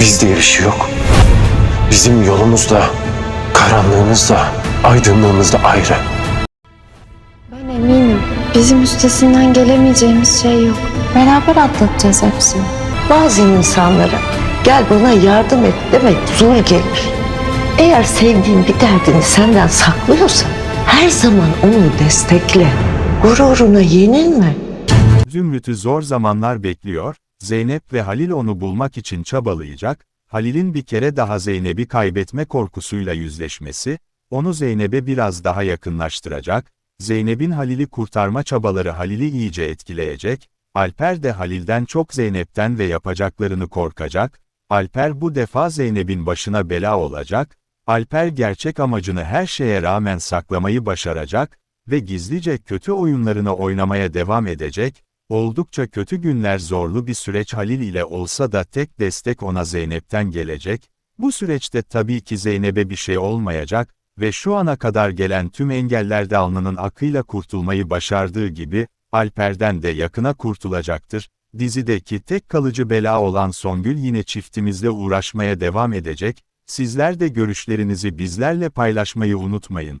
Biz diye bir şey yok. Bizim yolumuz da, karanlığımız da, aydınlığımız da ayrı. Ben eminim bizim üstesinden gelemeyeceğimiz şey yok. Beraber atlatacağız hepsini. Bazı insanlara gel bana yardım et demek zor gelir. Eğer sevdiğin bir derdini senden saklıyorsa her zaman onu destekle. Gururuna yenilme. Zümrüt'ü zor zamanlar bekliyor, Zeynep ve Halil onu bulmak için çabalayacak, Halil'in bir kere daha Zeynep'i kaybetme korkusuyla yüzleşmesi, onu Zeynep'e biraz daha yakınlaştıracak, Zeynep'in Halil'i kurtarma çabaları Halil'i iyice etkileyecek, Alper de Halil'den çok Zeynep'ten ve yapacaklarını korkacak, Alper bu defa Zeynep'in başına bela olacak, Alper gerçek amacını her şeye rağmen saklamayı başaracak ve gizlice kötü oyunlarını oynamaya devam edecek, oldukça kötü günler zorlu bir süreç Halil ile olsa da tek destek ona Zeynep'ten gelecek, bu süreçte tabii ki Zeynep'e bir şey olmayacak ve şu ana kadar gelen tüm engellerde alnının akıyla kurtulmayı başardığı gibi, Alper'den de yakına kurtulacaktır. Dizideki tek kalıcı bela olan Songül yine çiftimizle uğraşmaya devam edecek, sizler de görüşlerinizi bizlerle paylaşmayı unutmayın.